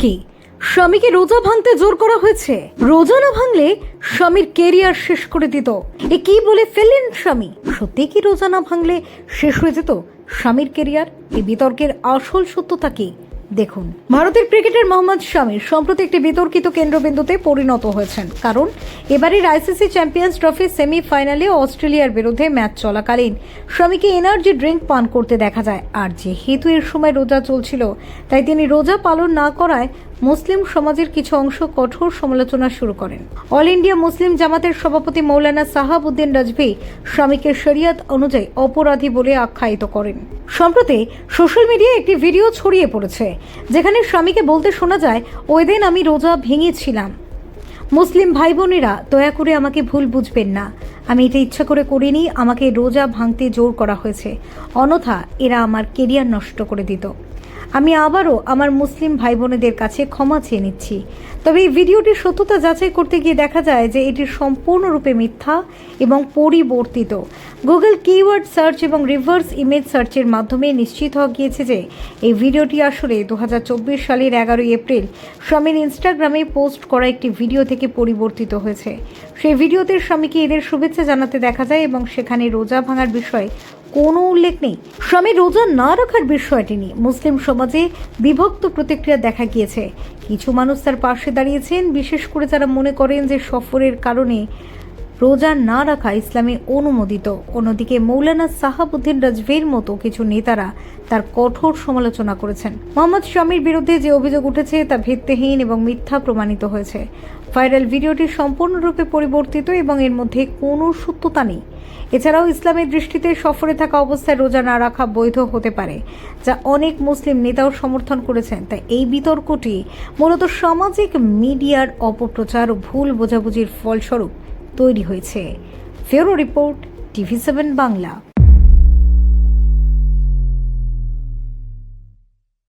কি? স্বামীকে রোজা ভাঙতে জোর করা হয়েছে? রোজা না ভাঙলে স্বামীর কেরিয়ার শেষ করে দিত। এ কি বলে ফেলেন স্বামী? সত্যি কি রোজা না ভাঙলে শেষ হয়ে যেত স্বামীর কেরিয়ার এই বিতর্কের আসল সত্যতা কি? দেখুন। ভারতের ক্রিকেটার মোহাম্মদ শামির সম্প্রতি একটি বিতর্কিত কেন্দ্রবিন্দুতে পরিণত হয়েছেন। কারণ, এবারের আইসিসি চ্যাম্পিয়ন্স ট্রফি সেমিফাইনালে অস্ট্রেলিয়ার বিরুদ্ধে ম্যাচ চলাকালীন স্বামীকে এনার্জি ড্রিঙ্ক পান করতে দেখা যায়। আর যেহেতু এর সময় রোজা চলছিল, তাই তিনি রোজা পালন না করায় মুসলিম সমাজের কিছু অংশ কঠোর সমালোচনা শুরু করেন। অল ইন্ডিয়া মুসলিম জামাতের সভাপতি মৌলানা সাহাবুদ্দিন রাজভি স্বামীকে শরিয়াত অনুযায়ী অপরাধী বলে আখ্যায়িত করেন। সম্প্রতি সোশ্যাল মিডিয়ায় একটি ভিডিও ছড়িয়ে পড়েছে, যেখানে স্বামীকে বলতে শোনা যায় ওই দিন আমি রোজা ভেঙেছিলাম। মুসলিম ভাই বোনেরা দয়া করে আমাকে ভুল বুঝবেন না। আমি এটা ইচ্ছা করে করিনি, আমাকে রোজা ভাঙতে জোর করা হয়েছে। অনথা এরা আমার কেরিয়ার নষ্ট করে দিত। আমি আবারও আমার মুসলিম ভাই বোনেদের কাছে ক্ষমা চেয়ে নিচ্ছি। তবে এই ভিডিওটির সত্যতা যাচাই করতে গিয়ে দেখা যায় যে এটি সম্পূর্ণরূপে মিথ্যা এবং পরিবর্তিত। গুগল কিওয়ার্ড সার্চ এবং রিভার্স ইমেজ সার্চের মাধ্যমে নিশ্চিত হওয়া গিয়েছে যে এই ভিডিওটি আসলে দু হাজার চব্বিশ সালের এগারোই এপ্রিল স্বামীর ইনস্টাগ্রামে পোস্ট করা একটি ভিডিও থেকে পরিবর্তিত হয়েছে। সেই ভিডিওতে স্বামীকে এদের শুভেচ্ছা জানাতে দেখা যায় এবং সেখানে রোজা ভাঙার বিষয়ে কোনো উল্লেখ নেই। স্বামী রোজা না রাখার বিষয়টি নিয়ে মুসলিম সমাজে বিভক্ত প্রতিক্রিয়া দেখা গিয়েছে। কিছু মানুষ তার পাশে দাঁড়িয়েছেন, বিশেষ করে যারা মনে করেন যে সফরের কারণে রোজা না রাখা ইসলামে অনুমোদিত। অন্যদিকে মৌলানা সাহাবুদ্দিন রাজভীর মতো কিছু নেতারা তার কঠোর সমালোচনা করেছেন। মোহাম্মদ স্বামীর বিরুদ্ধে যে অভিযোগ উঠেছে তা ভিত্তিহীন এবং মিথ্যা প্রমাণিত হয়েছে। ভাইরাল ভিডিওটি সম্পূর্ণরূপে পরিবর্তিত এবং এর মধ্যে কোনো সত্যতা নেই। এছাড়াও ইসলামের দৃষ্টিতে সফরে থাকা অবস্থায় রোজা না রাখা বৈধ হতে পারে, যা অনেক মুসলিম নেতাও সমর্থন করেছেন। তাই এই বিতর্কটি মূলত সামাজিক মিডিয়ার অপপ্রচার ও ভুল বোঝাবুঝির ফলস্বরূপ তৈরি হয়েছে। ফেরো রিপোর্ট টিভি সেভেন বাংলা।